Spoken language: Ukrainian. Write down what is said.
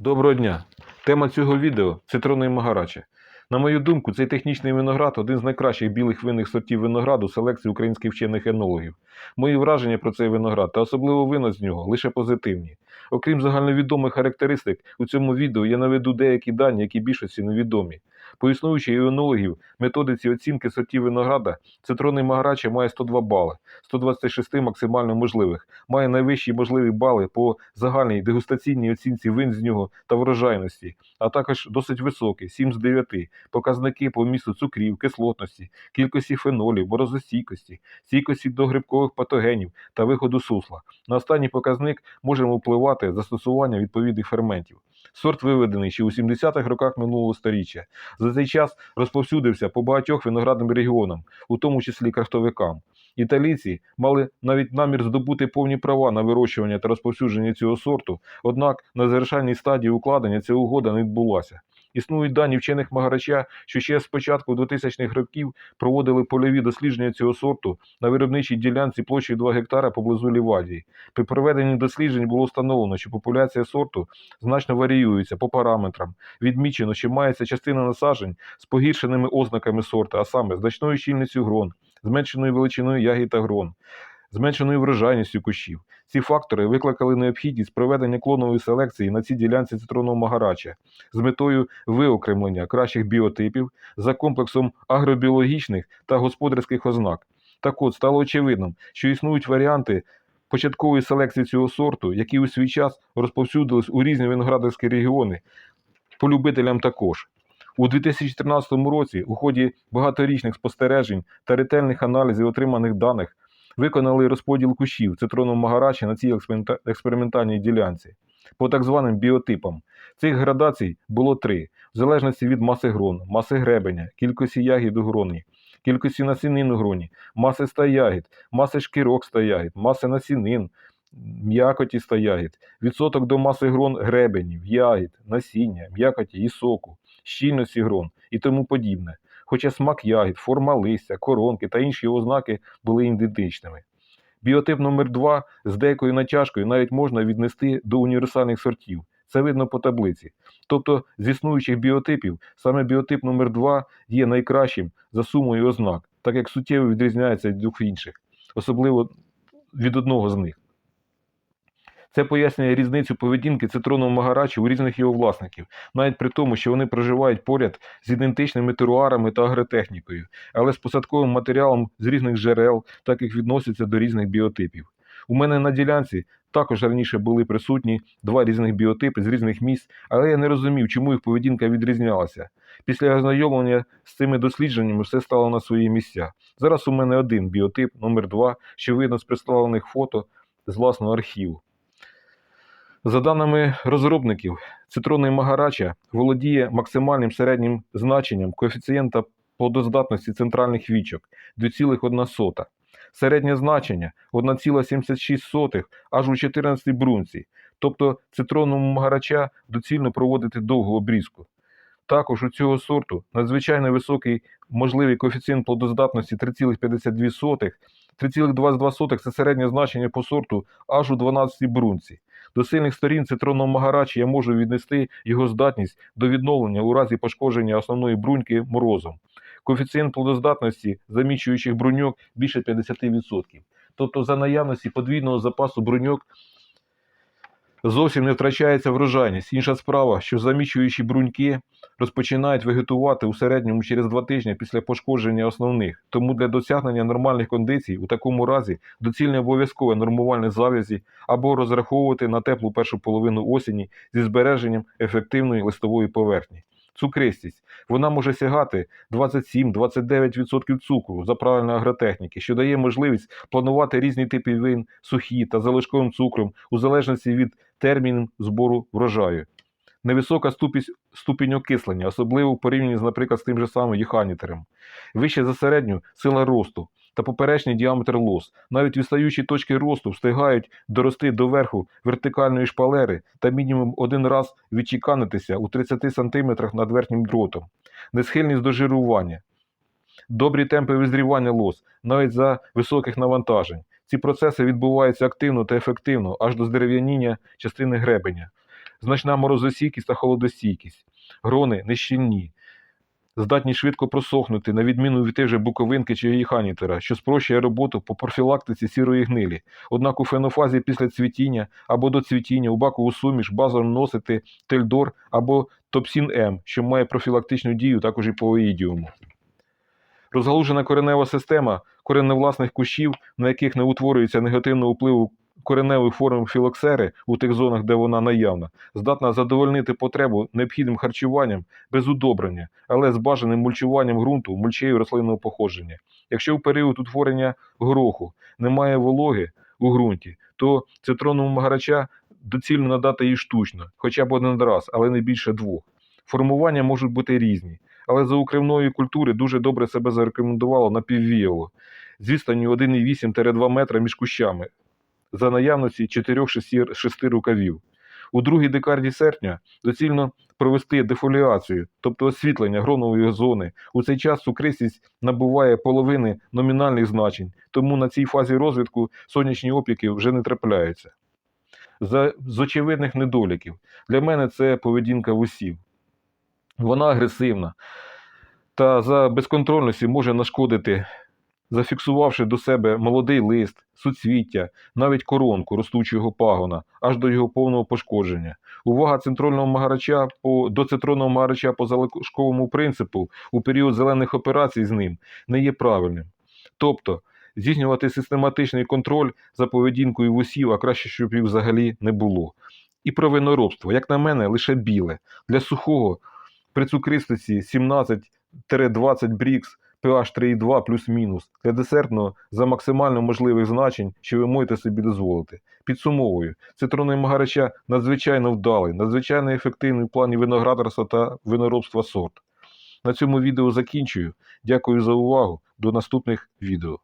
Доброго дня! Тема цього відео цитронний магараче. На мою думку, цей технічний виноград один з найкращих білих винних сортів винограду селекції українських вчених енологів. Мої враження про цей виноград та особливо вина з нього лише позитивні. Окрім загальновідомих характеристик, у цьому відео я наведу деякі дані, які більшості невідомі. По існуючій у енологів методиці оцінки сортів винограда цитронний магараче має 102 бали, 126 максимально можливих, має найвищі можливі бали по загальній дегустаційній оцінці вин з нього та врожайності, а також досить високі, 7 з 9, показники по місту цукрів, кислотності, кількості фенолів, морозостійкості, стійкості до грибкових патогенів та виходу сусла. На останній показник можемо впливати застосування відповідних ферментів. Сорт виведений ще у 70-х роках минулого століття. За цей час розповсюдився по багатьох виноградним регіонам, у тому числі крафтовикам. Італійці мали навіть намір здобути повні права на вирощування та розповсюдження цього сорту, однак на завершальній стадії укладення ця угода не відбулася. Існують дані вчених магарача, що ще з початку 2000-х років проводили польові дослідження цього сорту на виробничій ділянці площею 2 гектара поблизу Лівадії. При проведенні досліджень було встановлено, що популяція сорту значно варіюється по параметрам. Відмічено, що мається частина насаджень з погіршеними ознаками сорту, а саме значною щільністю грон, зменшеною величиною ягід та грон, зменшеною врожайністю кущів. Ці фактори викликали необхідність проведення клонової селекції на цій ділянці цитронного магарача з метою виокремлення кращих біотипів за комплексом агробіологічних та господарських ознак. Так от стало очевидним, що існують варіанти початкової селекції цього сорту, які у свій час розповсюдились у різні виноградарські регіони, по любителям також. У 2014 році у ході багаторічних спостережень та ретельних аналізів отриманих даних виконали розподіл кущів цитроном магарачі на цій експериментальній ділянці по так званим біотипам. Цих градацій було три, в залежності від маси грон, маси гребеня, кількості ягід у гроні, кількості насінин у гроні, маси ста ягід, маси шкірок ста ягід, маси насінин, м'якоті ста ягід, відсоток до маси грон гребенів, ягід, насіння, м'якоті і соку, щільності грон і тому подібне. Хоча смак ягід, форма листя, коронки та інші ознаки були ідентичними. Біотип номер 2 з деякою натяжкою навіть можна віднести до універсальних сортів. Це видно по таблиці. Тобто з існуючих біотипів саме біотип номер 2 є найкращим за сумою ознак, так як суттєво відрізняється від двох інших, особливо від одного з них. Це пояснює різницю поведінки цитронного магарачі у різних його власників, навіть при тому, що вони проживають поряд з ідентичними теруарами та агротехнікою, але з посадковим матеріалом з різних джерел, так як відносяться до різних біотипів. У мене на ділянці також раніше були присутні два різних біотипи з різних місць, але я не розумів, чому їх поведінка відрізнялася. Після ознайомлення з цими дослідженнями все стало на свої місця. Зараз у мене один біотип, номер 2 що видно з представлених фото з власного архіву. За даними розробників, цитронний магарача володіє максимальним середнім значенням коефіцієнта плодоздатності центральних вічок 2,1. Середнє значення 1,76 аж у 14 брунці, тобто цитронному магарача доцільно проводити довгу обрізку. Також у цього сорту надзвичайно високий можливий коефіцієнт плодоздатності 3,52, 3,22 це середнє значення по сорту аж у 12 брунці. До сильних сторін цитронного магарачі я можу віднести його здатність до відновлення у разі пошкодження основної бруньки морозом. Коефіцієнт плодоздатності замічуючих бруньок більше 50%. Тобто за наявності подвійного запасу бруньок зовсім не втрачається врожайність. Інша справа, що замічуючі бруньки розпочинають вегетувати у середньому через два тижні після пошкодження основних. Тому для досягнення нормальних кондицій у такому разі доцільне обов'язкове нормувальне завязі або розраховувати на теплу першу половину осені зі збереженням ефективної листової поверхні. Цукристість. Вона може сягати 27-29% цукру за правильної агротехніки, що дає можливість планувати різні типи вин, сухі та залишковим цукром у залежності від терміну збору врожаю. Невисока ступінь окислення, особливо в порівнянні наприклад, з тим же самим єханітером. Вище за середню сила росту та поперечний діаметр лос. Навіть відстаючі точки росту встигають дорости до верху вертикальної шпалери та мінімум один раз відчеканитися у 30 см над верхнім дротом. Несхильність до жирування. Добрі темпи визрівання лос, навіть за високих навантажень. Ці процеси відбуваються активно та ефективно аж до здерев'яніння частини гребеня. значна морозостійкість та холодостійкість, грони нещільні, здатні швидко просохнути, на відміну від тих же буковинки чи їханітера, що спрощує роботу по профілактиці сірої гнилі. Однак у фенофазі після цвітіння або до цвітіння у бакову суміш базово носити тельдор або топсін М, що має профілактичну дію також і по оїдіуму. Розгалужена коренева система кореневласних кущів, на яких не утворюється негативного впливу кореневих форм філоксери у тих зонах, де вона наявна, здатна задовольнити потребу необхідним харчуванням без удобрення, але з бажаним мульчуванням ґрунту мульчею рослинного походження. Якщо в період утворення гороху немає вологи у ґрунті, то цитроновому магарача доцільно надати її штучно, хоча б один раз, але не більше двох. Формування можуть бути різні, але за укривної культури дуже добре себе зарекомендувало напіввіяло з відстанню 1,8-2 метра між кущами за наявності 4-6 рукавів. У другій декаді серпня доцільно провести дефоліацію, тобто освітлення гронової зони. У цей час цукристість набуває половини номінальних значень, тому на цій фазі розвитку сонячні опіки вже не трапляються. За, з очевидних недоліків для мене це поведінка вусів. Вона агресивна та за безконтрольності може нашкодити, зафіксувавши до себе молодий лист, суцвіття, навіть коронку ростучого пагона, аж до його повного пошкодження. Увага центрального магарача по, до цитронного магарача по залишковому принципу у період зелених операцій з ним не є правильним. Тобто, здійснювати систематичний контроль за поведінкою вусів, а краще, щоб їх взагалі не було. І про виноробство, як на мене, лише біле. Для сухого при цукристості 17-20 брікс pH 3,2 плюс-мінус. Для десертного за максимально можливих значень, що ви можете собі дозволити. Підсумовую, цитронний магарича надзвичайно вдалий, надзвичайно ефективний в плані виноградарства та виноробства сорт. На цьому відео закінчую. Дякую за увагу. До наступних відео.